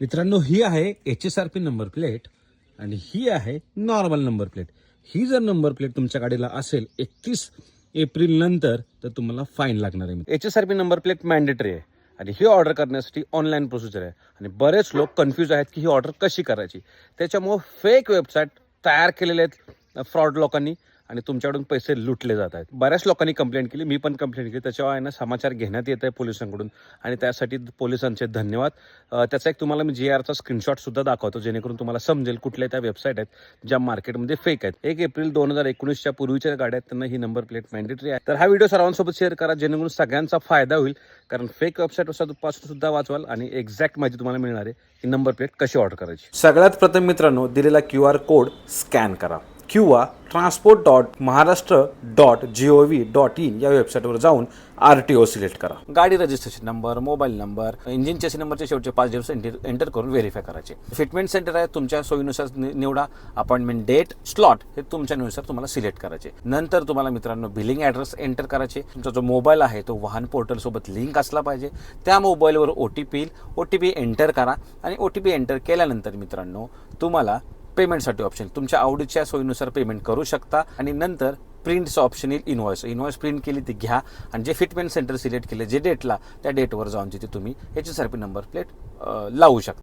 मित्रांनो ही आहे H S R P number plate आणि ही आहे नॉर्मल नंबर प्लेट ही जर नंबर प्लेट तुमच्या गाडीला असेल एकतीस एप्रिल नंतर तर तुम्हाला फाईन लागणार आहे. H S R P number plate mandatory आहे आणि ही ऑर्डर करण्यासाठी ऑनलाईन प्रोसिजर आहे. आणि बरेच लोक कन्फ्यूज आहेत की ही ऑर्डर कशी करायची. त्याच्यामुळं फेक वेबसाईट तयार केलेले आहेत फ्रॉड लोकांनी. आणि तुमच्याकडून पैसे लुटले जात आहेत. बऱ्याच लोकांनी कंप्लेंट केली मी पण कंप्लेंट केली. त्याच्यावर आहे ना समाचार घेण्यात येत आहे पोलिसांकडून. आणि त्यासाठी पोलिसांचे धन्यवाद. त्याचा एक तुम्हाला मी जी आरचा स्क्रीनशॉट सुद्धा दाखवतो जेणेकरून तुम्हाला समजेल कुठल्या त्या वेबसाईट आहेत ज्या मार्केटमध्ये फेक आहेत. एक एप्रिल दोन हजार एकोणीसच्या पूर्वीच्या गाड्या आहेत त्यांना ही नंबर प्लेट मॅन्डेटरी आहे. तर हा व्हिडिओ सर्वांसोबत शेअर करा जेणेकरून सगळ्यांचा फायदा होईल. कारण फेक वेबसाईटपासून सुद्धा वाचवाल आणि एक्झॅक्ट माहिती तुम्हाला मिळणार आहे. की नंबर प्लेट कशी ऑर्डर करायची? सगळ्यात प्रथम मित्रांनो दिलेला क्यू आर कोड स्कॅन करा. किंवा transport dot Maharashtra dot G O V dot in या वेबसाईटवर जाऊन आर टी ओ सिलेक्ट करा. गाडी registration number mobile number engine chassis नंबरचे शेवटचे पाच दिवस एंटर एंटर करून व्हेरीफाय करायचे. फिटमेंट सेंटर आहे तुमच्या सोयीनुसार नि- निवडा. अपॉइंटमेंट डेट स्लॉट हे तुमच्यानुसार तुम्हाला सिलेक्ट करायचे. नंतर तुम्हाला मित्रांनो बिलिंग ॲड्रेस एंटर करायचे. तुमचा जो मोबाईल आहे तो वाहन पोर्टलसोबत लिंक असला पाहिजे. त्या मोबाईलवर ओ टी पी येईल ओ टी पी एंटर करा. आणि ओ टी पी एंटर केल्यानंतर मित्रांनो तुम्हाला पेमेंटसाठी ऑप्शन तुमच्या आवडीच्या सोयीनुसार पेमेंट करू शकता आणि नंतर प्रिंटचं ऑप्शन येईल इनवॉइस इनवॉइस प्रिंट केली ती घ्या आणि जे फिटमेंट सेंटर सिलेक्ट केले जे डेटला त्या डेटवर जाऊन तिथे तुम्ही H S R P number plate लावू शकता.